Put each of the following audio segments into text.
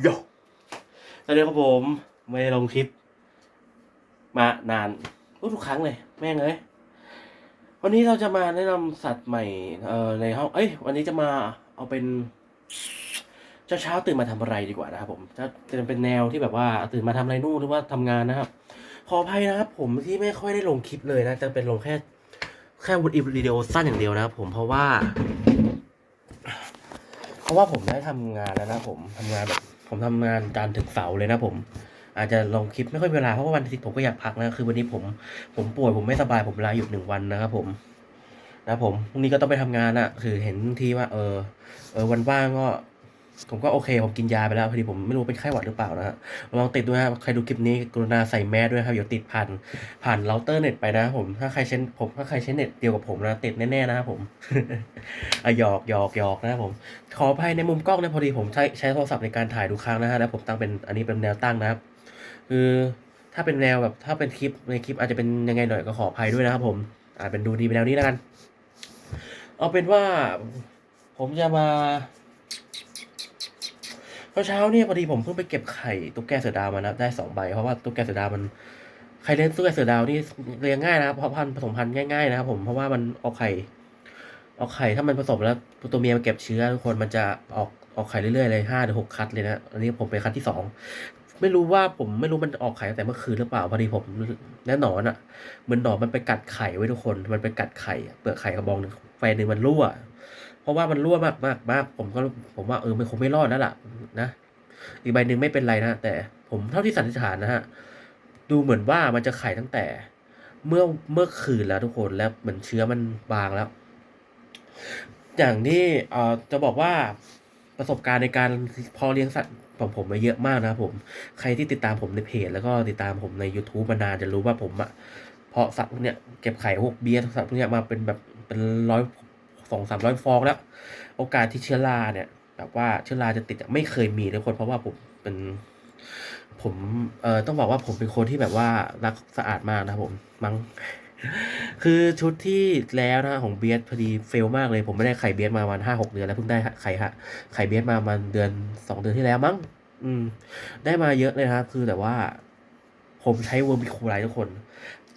โยตอนนี้ครับผมไม่ได้ลงคลิป มานานทุกครั้งเลย แม่งเลยวันนี้เราจะมาแนะนำสัตว์ใหม่เอ่อในห้องเอ้ย วันนี้จะมาเอาเป็นเช้าเช้าตื่นมาทำอะไรดีกว่านะครับผมจะจะเป็นแนวที่แบบว่าตื่นมาทำอะไรนู่นหรือว่าทำงานนะครับ ขออภัยนะครับ ผมที่ไม่ค่อยได้ลงคลิปเลยนะ จะเป็นลงแค่แค่วิดีโอสั้นอย่างเดียวนะครับผมเพราะว่า เพราะว่าผมได้ทำงานแล้วนะผมทำงานแบบผมทำงานจานถึงเสาเลยนะผม อาจจะลงคลิปไม่ค่อยเวลาเพราะว่าวันอาทิตย์ผมก็อยากพักนะคือวันนี้ผม ผมป่วยผมไม่สบายผมลาหยุดหนึ่งวันนะครับผมนะผมพรุ่งนี้ก็ต้องไปทำงานอะคือเห็นทีว่า เออเออวันว่างก็ ผมก็โอเค ผมกินยาไปแล้วพอดีผมไม่รู้เป็นไข้หวัดหรือเปล่านะฮะลองติดด้วยนะครับใครดูคลิปนี้กรุณาใส่แมสด้วยครับเดี๋ยวติดผ่านผ่านเราเตอร์เน็ตไปนะผมถ้าใครใช้ผมถ้าใครใช้เน็ตเดียวกับผมนะติดแน่ๆนะครับผมอะหยอกหยอกหยอกนะครับผม ขออภัยในมุมกล้องนะพอดีผมใช้ใช้โทรศัพท์ในการถ่ายทุกครั้งนะฮะแล้วผมตั้งเป็นอันนี้เป็นแนวตั้งนะครับ คือถ้าเป็นแนวแบบถ้าเป็นคลิปในคลิปอาจจะเป็นยังไงหน่อยก็ขออภัยด้วยนะครับผมอาจเป็นดูดีเป็นแนวนี้แล้วกัน เอาเป็นว่า ผมจะมา เช้าเนี่ยพอดีผมเพิ่งไปเก็บไข่ตุ๊กแกเสือดาวมานะได้สองใบเพราะว่าตุ๊กแกเสือดาวมันใครเลี้ยงตุ๊กแกเสือดาวนี่เลี้ยงง่ายนะครับเพราะพันธุ์ผสมพันธุ์ง่ายๆนะครับผมเพราะว่ามันออกไข่ออกไข่ถ้ามันผสมแล้วตัวเมียมันเก็บเชื้อทุกคนมันจะออกออกไข่เรื่อยๆเลยห้าหรือหกคัดเลยนะอันนี้ผมเป็นคัดที่สองไม่รู้ว่าผมไม่รู้มันออกไข่ตั้งแต่เมื่อคืนหรือเปล่าพอดีผมแน่นอนอะเหมือนหนอนมันไปกัดไข่ไว้ทุกคน มันไปกัดไข่เปลือกไข่กระบองหนึ่งไฟหนึ่งมันรั่ว เพราะว่ามันรั่วมากมากมากผมก็ผมว่าเออมันคงไม่รอดแล้วล่ะนะอีกใบหนึ่งไม่เป็นไรนะแต่ผมเท่าที่สันนิษฐานนะฮะดูเหมือนว่ามันจะไข่ตั้งแต่ เมื่อเมื่อคืนแล้วทุกคนแล้วเหมือนเชื้อมันบางแล้ว อย่างที่เอ่อจะบอกว่าประสบการณ์ในการพอเลี้ยงสัตว์ของผมมาเยอะมากนะครับผม ใครที่ติดตามผมในเพจ แล้วก็ติดตามผมใน YouTube มานานจะรู้ว่าผมอะเพาะสัตว์พวกเนี้ยเก็บไข่พวกเบี้ยสัตว์พวกเนี้ยมาเป็นแบบเป็นร้อย สองสามร้อยฟองแล้ว โอกาสที่เชื้อราเนี่ยแบบว่าเชื้อราจะติดไม่เคยมีทุกคนเพราะว่าผมเป็นผมเอ่อต้องบอกว่าผมเป็นคนที่แบบว่ารักสะอาดมากนะครับผมมั้งคือชุดที่แล้วนะของเบียสพอดีเฟลมากเลย ผมไม่ได้ไข่เบียสมาประมาณห้าหกเดือนแล้วเพิ่งได้ไข่ฮะไข่เบียสมาประมาณเดือนสองเดือนที่แล้วมั้งอืม ได้มาเยอะเลยนะครับ คือแต่ว่า ผมใช้เวอร์มิคูไลทุกคน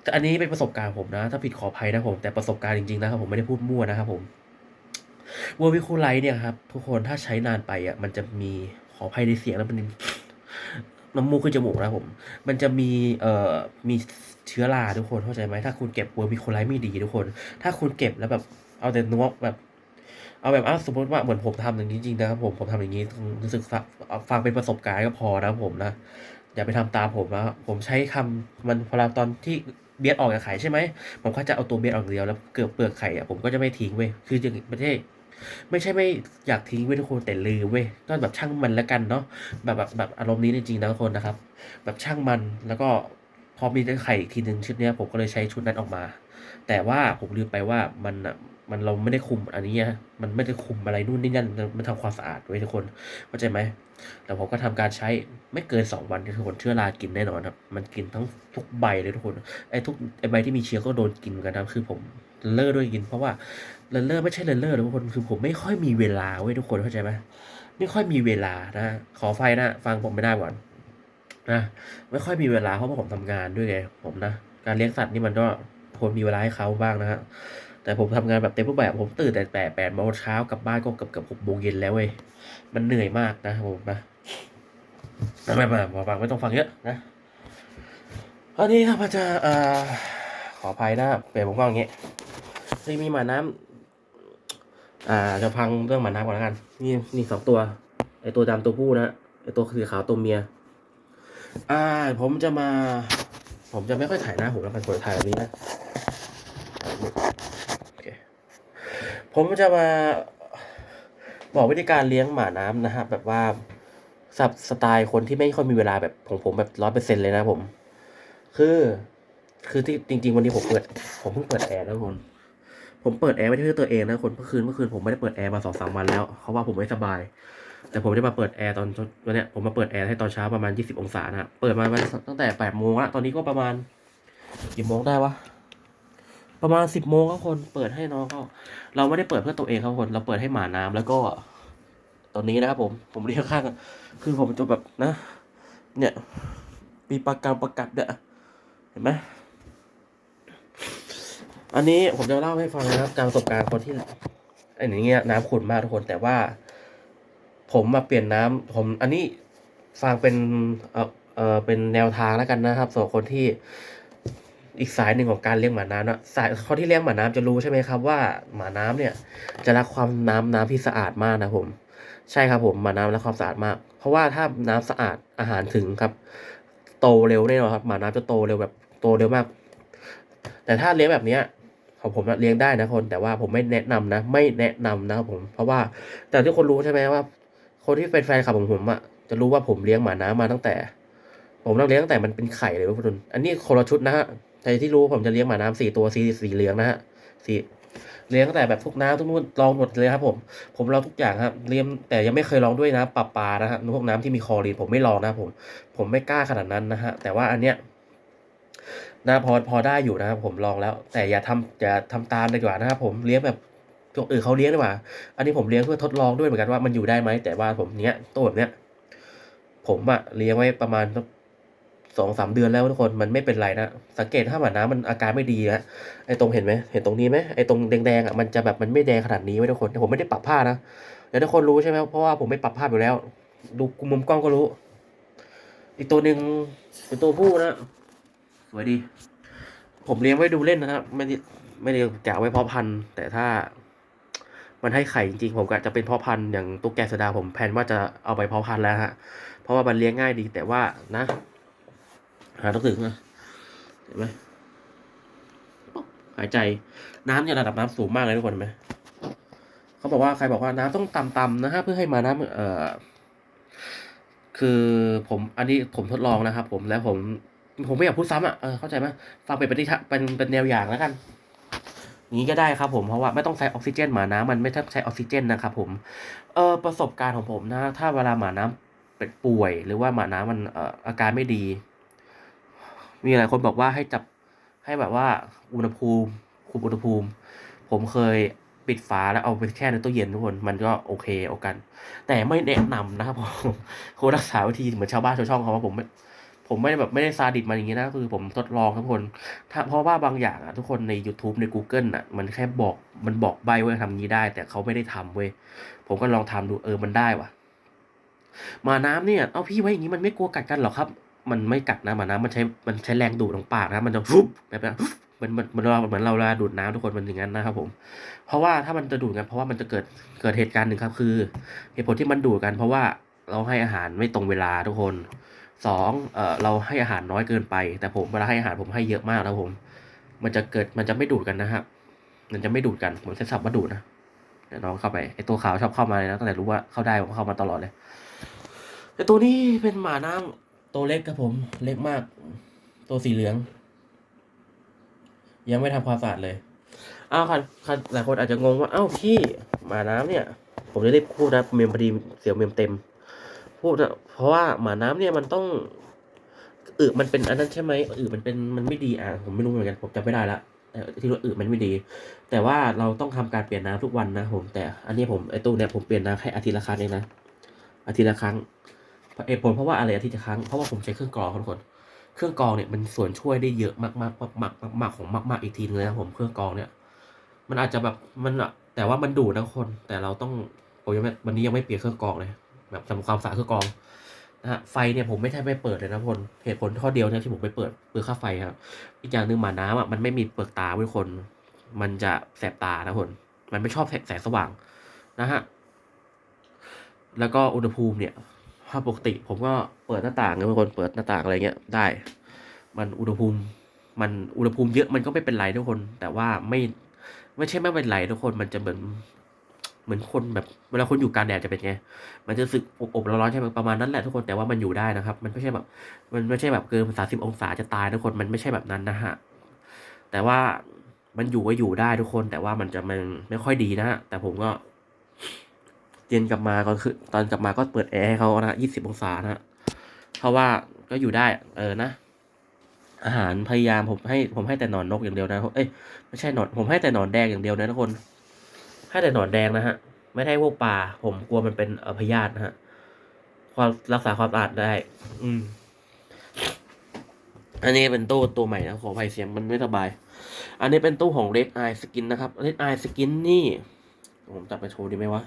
แต่อันนี้เป็นประสบการณ์ผมนะ ถ้าผิดขออภัยนะผม แต่ประสบการณ์จริงๆนะครับผมไม่ได้พูดมั่วนะครับผมเวอร์มิคูไลเนี่ยครับทุกคนถ้าใช้นานไปอะมันจะมีขออภัยในเสียงแล้วมันน้ำมูกขึ้นจมูกนะผม มันจะมีเอ่อมีเชื้อราทุกคนเข้าใจไหมถ้าคุณเก็บเวอร์มิคูไลไม่ดีทุกคน ถ้าคุณเก็บแล้วแบบเอาแต่นวกแบบเอาแบบอะสมมติว่าเหมือนผมทำอย่างนี้จริงๆนะครับผมผมทำอย่างนี้รู้สึกฟังฟังเป็นประสบการณ์ก็พอนะครับผมนะอย่าไปทำตามผมนะผมใช้คำมันพอเราตอนที่ เบียดออกจากไข่ใช่ไหมผมก็จะเอาตัวเบียดออกเดียวแล้วเกือบเปลือกไข่อะผมก็จะไม่ทิ้งเว้ยคืออย่างไม่ใช่ไม่ใช่ไม่อยากทิ้งเว้ยทุกคนแต่ลืมเว้ยก็แบบช่างมันแล้วกันเนาะแบบแบบแบบอารมณ์นี้จริงๆนะทุกคนนะครับ แบบช่างมันแล้วก็พอมีไข่อีกทีหนึ่งชุดเนี้ยผมก็เลยใช้ชุดนั้นออกมา แต่ว่าผมลืมไปว่ามันอะมันเราไม่ได้คุมอันนี้มันไม่ได้คุมอะไรนู่นนี่นั่นมันทำความสะอาดไว้ทุกคนเข้าใจไหม แต่ผมก็ทำการใช้ไม่เกินสองวันทุกคนเชื้อรากินแน่นอนครับ มันกินทั้งทุกใบเลยทุกคนไอ้ทุกไอ้ใบที่มีเชื้อก็โดนกินกันนะคือผมเลอะด้วยกิน เพราะว่าเลอะเลอะไม่ใช่เลอะเลอะทุกคนคือผมไม่ค่อยมีเวลาเว้ยทุกคนเข้าใจไหมไม่ค่อยมีเวลานะ ขอไฟนะฟังผมไม่ได้ก่อนนะไม่ค่อยมีเวลาเพราะว่าผมทำงานด้วยไงผมนะการเลี้ยงสัตว์นี่มันก็ควรมีเวลาให้เขาบ้างนะฮะแต่ผมทำงานแบบเต็มรูปแบบผมตื่นแต่แปดแปดโมงเช้ากลับบ้านก็เกือบเกือบหกโมงเย็นแล้วเว้ย มันเหนื่อยมากนะผมนะไม่ไม่ไม่ฟังไม่ต้องฟังเยอะนะอันนี้ครับอาจะอ่อขออภัยนะเปลี่ยนผมก็อย่างเงี้ยนี่มีหมาน้ำอ่าจะพังเรื่องหมาน้ำก่อนแล้วกัน นี่นี่สองตัวไอตัวดำตัวผู้นะไอตัวสีขาวตัวเมีย อ่า ผมจะมา ผมจะไม่ค่อยถ่ายหน้าผมแล้วกันผมถ่ายแบบนี้นะผมจะมา บอกวิธีการเลี้ยงหมาน้ำนะฮะแบบว่าสับสไตล์คนที่ไม่ค่อยมีเวลาแบบของผมแบบร้อยเปอร์เซ็นเลยนะผม คือ คือที่จริง ๆ วันนี้ผมเปิด ผมเพิ่งเปิดแอร์นะคน ผมเปิดแอร์ไม่ใช่เพื่อตัวเองนะคนเมื่อคืนเมื่อคืนผมไม่ได้เปิดแอร์มาสองสามวันแล้วเพราะว่าผมไม่สบาย แต่ผมได้มาเปิดแอร์ตอนวันเนี้ยผมมาเปิดแอร์ให้ตอนเช้าประมาณยี่สิบองศานะฮะเปิดมาตั้งแต่แปดโมงละตอนนี้ก็ประมาณกี่โมงได้วะ ประมาณสิบโมงครับคนเปิดให้น้องเขาเราไม่ได้เปิดเพื่อตัวเองครับคนเราเปิดให้หมาน้ำแล้วก็ ตอนนี้นะครับผมผมเลี้ยงข้างคือผมจะแบบนะ เนี่ยมีประกันประกัดเนี่ยเห็นไหมอันนี้ผมจะเล่าให้ฟังนะครับ การประสบการณ์คนที่ไอ้อย่เงี้ยน้ำขุ่นมากทุกคนแต่ว่า ผมมาเปลี่ยนน้ำผมอันนี้ฟังเป็นเออเออเป็นแนวทางแล้วกันนะครับสำหรับคนที่ อีกสายหนึ่งของการเลี้ยงหมาน้ำนะสายคนที่เลี้ยงหมาน้ำจะรู้ใช่ไหมครับว่าหมาน้ำเนี่ย จะรักความน้ำน้ำที่สะอาดมากนะผม ใช่ครับผมหมาน้ำรักความสะอาดมาก เพราะว่าถ้าน้ำสะอาดอาหารถึงครับ โตเร็วแน่นอนครับหมาน้ำจะโตเร็วแบบโตเร็วมาก แต่ถ้าเลี้ยงแบบเนี้ยของผมเลี้ยงได้นะคน แต่ว่าผมไม่แนะนำนะ ไม่แนะนำนะครับผม เพราะว่าแต่ที่คนรู้ใช่ไหมว่า คนที่เป็นแฟนคลับของผมอะจะรู้ว่าผมเลี้ยงหมาน้ำมาตั้งแต่ ผมเลี้ยงตั้งแต่มันเป็นไข่เลยทุกคนอันนี้คนละชุดนะฮะ แต่ที่รู้ผมจะเลี้ยงหมาน้ำสี่ตัวสีสีเหลืองนะฮะสีเลี้ยงตั้งแต่แบบทุกน้ำทุกนู่นลองหมดเลยครับผม ผมลองทุกอย่างครับเลี้ยงแต่ยังไม่เคยลองด้วยนะปลาปลานะฮะพวกน้ำที่มีคอรีนผมไม่ลองนะผม ผมไม่กล้าขนาดนั้นนะฮะแต่ว่าอันเนี้ยนะพอพอได้อยู่นะครับผมลองแล้ว แต่อย่าทำอย่าทำตามดีกว่านะครับผมเลี้ยงแบบตัวอื่นเขาเลี้ยงดีกว่า อันนี้ผมเลี้ยงเพื่อทดลองด้วยเหมือนกันว่ามันอยู่ได้ไหมแต่ว่าผมเนี้ยตัวแบบเนี้ยผมอะเลี้ยงไว้ประมาณ สองสามเดือนแล้วทุกคนมันไม่เป็นไรนะสังเกตถ้าหมาน้ำมันอาการไม่ดีนะไอ้ตรงเห็นไหมเห็นตรงนี้ไหมไอ้ตรงแดงๆอะมันจะแบบมันไม่แดงขนาดนี้ไว้ทุกคนแต่ผมไม่ได้ปรับผ้านะเดี๋ยวทุกคนรู้ใช่ไหมเพราะว่าผมไม่ปรับผ้าอยู่แล้ว ดูมุมกล้องก็รู้ อีกตัวหนึ่งเป็นตัวผู้นะสวยดี ผมเลี้ยงไว้ดูเล่นนะครับไม่ได้ไม่ได้กะไว้เพาะพันธุ์แต่ถ้ามันให้ไข่จริงๆผมกะจะเป็นเพาะพันธุ์อย่างตุ๊กแกสดาผมแพนว่าจะเอาไปเพาะพันธุ์แล้วฮะเพราะว่ามันเลี้ยงง่ายดีแต่ว่านะ หาต้องถึงนะเห็นไหมหายใจน้ำเนี่ยระดับน้ำสูงมากเลยทุกคนเห็นไหมเขาบอกว่าใครบอกว่าน้ำต้องต่ำๆนะฮะเพื่อให้มาน้ำเอ่อคือผมอันนี้ผมทดลองนะครับ ผมแล้วผม ผมไม่อยากพูดซ้ำอะเออเข้าใจไหมฟังเป็นปฏิทะเป็นเป็นแนวอย่างแล้วกันนี้ก็ได้ครับผมเพราะว่าไม่ต้องใช้ออกซิเจนหมาน้ำมันไม่ต้องใช้ออกซิเจนนะครับผมเออประสบการณ์ของผมนะ ถ้าเวลาหมาน้ำเป็นป่วย หรือว่าหมาน้ำมันเอ่ออาการไม่ดี มีหลายคนบอกว่าให้จับให้แบบว่าอุณหภูมิคุมอุณหภูมิ ผมเคยปิดฝาแล้วเอาไปแช่ในตู้เย็นทุกคนมันก็โอเคเอากัน แต่ไม่แนะนำนะครับผมคนรักษาวิธีเหมือนชาวบ้านชาวช่องเขาว่าผมไม่ผมไม่ได้แบบไม่ได้ซาดิสมาอย่างนี้นะคือผมทดลองครับทุกคนถ้าเพราะว่าบางอย่างอะทุกคนใน YouTube ใน Google อะ มันแค่บอกมันบอกใบว่าทำอย่านี้ได้ แต่เขาไม่ได้ทำเว้ยผมก็ลองทำดูเออมันได้ว่ะหมาน้ำเนี่ย เอาพี่ไว้อย่างนี้มันไม่กลัวกัดกันหรอครับ มันไม่กัดนะหมาน้ำมันใช้มันใช้แรงดูดของปากนะมันจะฟุบแบบนั้นมันมันมันเราเหมือนเราเวลาดูดน้ำทุกคนมันอย่างนั้นนะครับผม เพราะว่าถ้ามันจะดูดกันเพราะว่ามันจะเกิดเกิดเหตุการณ์หนึ่งครับ คือเหตุผลที่มันดูดกัน เพราะว่าเราให้อาหารไม่ตรงเวลาทุกคนสองเอ่อเราให้อาหารน้อยเกินไป แต่ผมเวลาให้อาหารผมให้เยอะมากนะผม มันจะเกิดมันจะไม่ดูดกันนะครับ มันจะไม่ดูดกันผมใช้ศัพท์ว่าดูดนะเดี๋ยวน้องเข้าไปไอตัวขาวชอบเข้ามาเลยนะตั้งแต่รู้ว่าเข้าได้ผมเข้ามาตลอดเลยแต่ตัวนี้เป็นหมาน้ำ ตัวเล็กครับผมเล็กมาก ตัวสีเหลือง ยังไม่ทำความสะอาดเลยอ้าวคันคันหลายคนอาจจะงงว่า เอ้าพี่หมาน้ำเนี่ย ผมจะรีบพูดนะเมมพอดีเสียวเมมเต็ม พูดนะเพราะว่าหมาน้ำเนี่ยมันต้องอึมันเป็นอันนั้นใช่ไหมอึมันเป็นมันไม่ดีอะผมไม่รู้เหมือนกันผมจำไม่ได้ละแต่ที่ว่าอึมันไม่ดี แต่ว่าเราต้องทำการเปลี่ยนน้ำทุกวันนะผมแต่ อันนี้ผมไอตู้เนี่ยผมเปลี่ยนน้ำแค่อาทิตย์ละครั้งเองนะอาทิตย์ละครั้ง เอผลเพราะว่าอะไรอาทิตย์ละครั้งเพราะว่าผมใช้เครื่องกรองครับทุกคนเครื่องกรองเนี่ยมันส่วนช่วยได้เยอะมากมากมากมากของมากๆอีกทีนึงเลยนะผมเครื่องกรองเนี่ย มันอาจจะแบบมันอะแต่ว่ามันดูดนะคน แต่เราต้องผมยังไม่วันนี้ยังไม่เปลี่ยนเครื่องกรองเลย แบบทำความสะอาดเครื่องกรองนะฮะไฟเนี่ยผมไม่ใช่ไม่เปิดเลยนะคนเหตุผลข้อเดียวเนี่ยที่ผมไม่เปิดเปลือกค่าไฟครับอีกอย่างหนึ่งหมาน้ำอะมันไม่มีเปลือกตาเว้ยคน มันจะแสบตานะคนมันไม่ชอบแสงสว่างนะฮะแล้วก็อุณหภูมิเนี่ย ถ้าปกติผมก็เปิดหน้าต่างนะทุกคนเปิดหน้าต่างอะไรเงี้ยได้ มันอุณหภูมิมันอุณหภูมิเยอะมันก็ไม่เป็นไรทุกคน แต่ว่าไม่ไม่ใช่ไม่เป็นไรทุกคนมันจะเหมือนเหมือนคนแบบเวลาคนอยู่กลางแดดจะเป็นไง มันจะสึกอบอบร้อนใช่ไหมประมาณนั้นแหละทุกคนแต่ว่ามันอยู่ได้นะครับ มันไม่ใช่แบบ มันไม่ใช่แบบเกินสามสิบองศาจะตายทุกคนมันไม่ใช่แบบนั้นนะฮะแต่ว่ามันอยู่ก็อยู่ได้ทุกคน แต่ว่ามันจะมันไม่ค่อยดีนะฮะแต่ผมก็ เย็นกลับมาก็คือตอนกลับมาก็เปิดแอร์ให้เขานะยี่สิบองศานะฮะเพราะว่าก็อยู่ได้ เออนะอาหารพยายามผมให้ผมให้แต่หนอนนกอย่างเดียวนะเอ้ยไม่ใช่หนอนผมให้แต่หนอนแดงอย่างเดียวนะทุกคนให้แต่หนอนแดงนะฮะ ไม่ได้พวกปลาผมกลัวมันเป็นอพยาธินะฮะความรักษาความสะอาดได้ อืม อันนี้เป็นตู้ตัวใหม่นะขอภัยเสียงมันไม่สบาย อันนี้เป็นตู้ของ Red Eye Skin นะครับ Red Eye Skin นี่ ผมจับไปโชว์ดีไหมวะ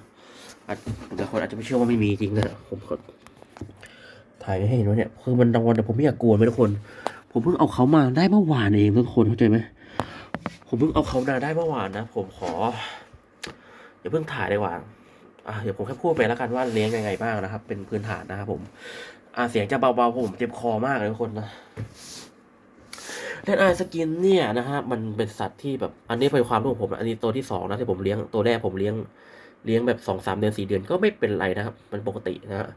แต่คนอาจจะไม่เชื่อว่าไม่มีจริงนะผมขอถ่ายให้เห็นว่าเนี่ยคือมันรางวัลแต่ผมไม่อยากกวนไปทุกคน ผมเพิ่งเอาเขามาได้เมื่อวานเองทุกคนเข้าใจไหมผมเพิ่งเอาเขามาได้เมื่อวานนะผมขออย่าเพิ่งถ่ายดีกว่าอะเดี๋ยวผมแค่พูดไปแล้วกันว่าเลี้ยงยังไงบ้างนะครับ เป็นพื้นฐานนะครับผม อ่าเสียงจะเบาๆผมเจ็บคอมากเลยทุกคนนะเล่นไอสกินเนี่ยนะฮะมันเป็นสัตว์ที่แบบอันนี้เป็นความรู้ของผม อันนี้ตัวที่สองนะที่ผมเลี้ยงตัวแรกผมเลี้ยง เลี้ยงแบบสองสามเดือนสี่เดือนก็ไม่เป็นไรนะครับ มันปกตินะฮะ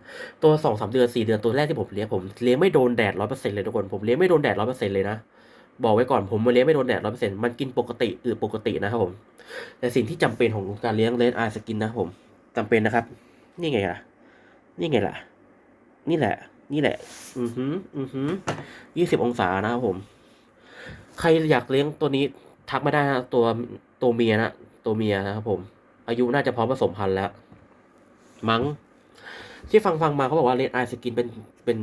ตัวสองสามเดือนสี่เดือนตัวแรกที่ผมเลี้ยงผมเลี้ยงไม่โดนแดดร้อยเปอร์เซ็นต์เลยทุกคนผมเลี้ยงไม่โดนแดดร้อยเปอร์เซ็นต์เลยนะบอกไว้ก่อนผมมาเลี้ยงไม่โดนแดดร้อยเปอร์เซ็นต์มันกินปกติอือปกตินะครับผม แต่สิ่งที่จำเป็นของการเลี้ยงเลนไอสกินนะผมจำเป็นนะครับ นี่ไงล่ะ นี่ไงล่ะ นี่แหละ นี่แหละ อือหือ อือหือยี่สิบองศานะครับผม ใครอยากเลี้ยงตัวนี้ทักมาได้นะตัวตัวเมียนะตัวเมียนะครับผม อายุน่าจะพร้อมผสมพันธุ์แล้ว มั้ง ที่ฟังฟังมาเขาบอกว่าเลดไอสกินเป็นเป็น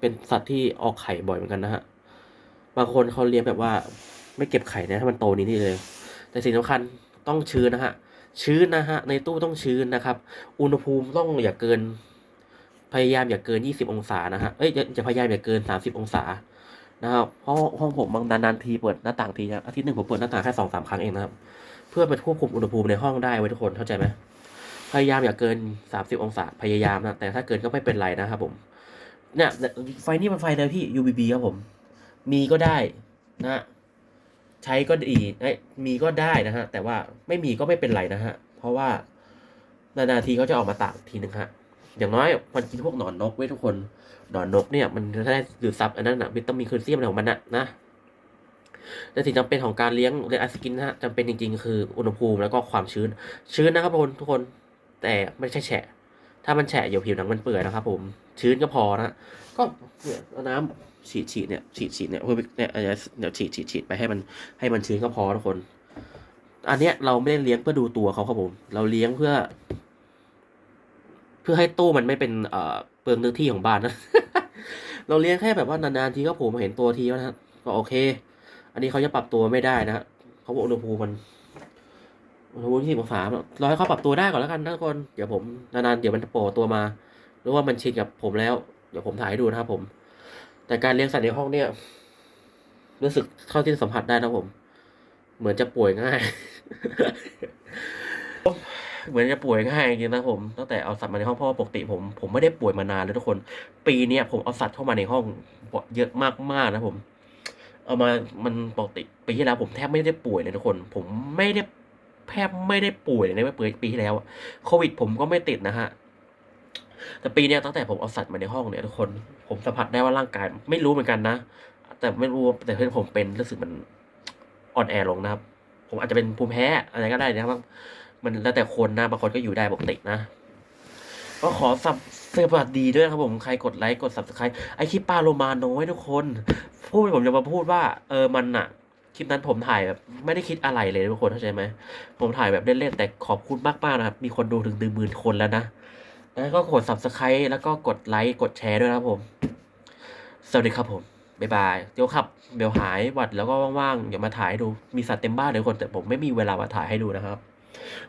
เป็นสัตว์ที่ออกไข่บ่อยเหมือนกันนะฮะ บางคนเขาเลี้ยงแบบว่า ไม่เก็บไข่นะถ้ามันโตนี้นี่เลย แต่สิ่งสำคัญต้องชื้นนะฮะ ชื้นนะฮะ ในตู้ต้องชื้นนะครับ อุณหภูมิต้องอย่าเกิน พยายามอย่าเกิน 20 องศานะฮะ เอ้ยจะพยายามอย่าเกิน 30 องศานะครับ เพราะห้องผมบางนานๆทีเปิดหน้าต่างทีนะอาทิตย์หนึ่งผมเปิดหน้าต่างแค่สองสามครั้งเองนะครับ พื่อไปควบคุมอุณหภูมิในห้องได้ไว้ทุกคนเข้าใจไหมพยายามอย่าเกิน 30 องศาพยายามนะแต่ถ้าเกินก็ไม่เป็นไรนะครับผมเนี่ยไฟนี่มันไฟเลยพี่ UVB ครับผม มีก็ได้นะใช้ก็ดีเอ้มีก็ได้นะฮะ แต่ว่าไม่มีก็ไม่เป็นไรนะฮะ เพราะว่านานๆทีเขาจะออกมาตากทีนึงฮะ อย่างน้อยมันกินพวกหนอนนกไว้ทุกคน หนอนนกเนี่ยมันจะได้ดูดซับอันนั้นนะวิตามินคลเซียมอะไรของมันนะนะ แต่สิ่งจำเป็นของการเลี้ยงเลี้ยงไอสกินนะฮะจำเป็นจริง ๆ คืออุณหภูมิแล้วก็ความชื้น ชื้นนะครับทุกคนทุกคนแต่ไม่ใช่แฉะ ถ้ามันแฉะเดี๋ยวผิวหนังมันเปื่อยนะครับ ผม ชื้นก็พอนะก็เนี่ยเอาน้ำฉีดฉีดเนี่ยฉีดฉีดเนี่ยเพื่อเนี่ยเดี๋ยวฉีดฉีดฉีดไปให้มันให้มันชื้นก็พอทุกคน อันเนี้ยเราไม่ได้เลี้ยงเพื่อดูตัวเขาครับผม เราเลี้ยงเพื่อ เพื่อให้ตู้มันไม่เป็นเอ่อเปลืองเนื้อที่ของบ้านนะเราเลี้ยงแค่แบบว่านานๆทีก็ผมมาเห็นตัวทีนะฮะก็โอเค อันนี้เขาจะปรับตัวไม่ได้นะเขาบอกอุณหภูมิมันอุณหภูมิที่สิบองศารอให้เขาปรับตัวได้ก่อนแล้วกันนะทุกคนเดี๋ยวผมนานๆเดี๋ยวมันจะโผล่ตัวมาหรือว่ามันชินกับผมแล้ว เดี๋ยวผมถ่ายให้ดูนะครับผม แต่การเลี้ยงสัตว์ในห้องเนี่ย รู้สึกเท่าที่สัมผัสได้นะผม เหมือนจะป่วยง่าย เหมือนจะป่วยง่ายจริงนะผมตั้งแต่เอาสัตว์มาในห้องเพราะว่าปกติผม ผมไม่ได้ป่วยมานานเลยทุกคน ปีเนี้ยผมเอาสัตว์เข้ามาในห้องเยอะมากๆนะผม เอามามันปกติปีที่แล้วผมแทบไม่ได้ป่วยเลยทุกคน ผมไม่ได้แทบไม่ได้ป่วยเลยในปีปีที่แล้วอะโควิด ผมก็ไม่ติดนะฮะแต่ปีนี้ตั้งแต่ผมเอาสัตว์มาในห้องเนี่ยทุกคน ผมสัมผัสได้ว่าร่างกาย ไม่รู้เหมือนกันนะ แต่ไม่รู้แต่เพื่อนผมเป็นรู้สึกมันอ่อนแอลงนะครับ ผมอาจจะเป็นภูมิแพ้อะไรก็ได้นะครับมันแล้วแต่คนนะบางคนก็อยู่ได้ปกตินะ ก็ขอสับสวัสดีด้วยครับผมใครกดไลค์กด subscribe ไอคลิปปาโลมาน้อยทุกคน พูดผมจะมาพูดว่า เออมันอะคลิปนั้นผมถ่ายแบบไม่ได้คิดอะไรเลยทุกคนเข้าใจไหมผมถ่ายแบบเล่นๆแต่ขอบคุณมากๆนะครับมีคนดูถึงหนึ่งหมื่นคนแล้วนะแล้วก็กด subscribe แล้วก็กดไลค์กดแชร์ด้วยนะครับผม สวัสดีครับผมบ๊ายบายเดี๋ยวครับเดี๋ยวหายวัดแล้วก็ว่างๆเดี๋ยวมาถ่ายให้ดูมีสัตว์เต็มบ้านเลยคนแต่ผมไม่มีเวลามาถ่ายให้ดูนะครับ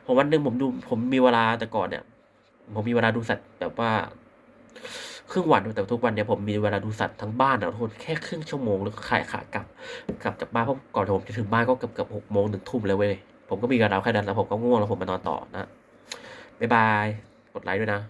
ผมวันหนึ่งผมดูผมมีเวลาแต่ก่อนเนี่ย ผมมีเวลาดูสัตว์แบบว่าครึ่งวันแต่ทุกวันเนี่ยผมมีเวลาดูสัตว์ทั้งบ้านนะทุกคนแค่ครึ่งชั่วโมงแล้วขายขากลับกลับจากบ้านเพราะก่อนผมจะถึงบ้านก็เกือบเกือบหกโมงถึงทุ่มเลยเว้ยผมก็มีกระดาแค่นั้นแล้วผมก็ง่วงแล้วผมมานอนต่อนะบ๊ายบายกดไลค์ด้วยนะ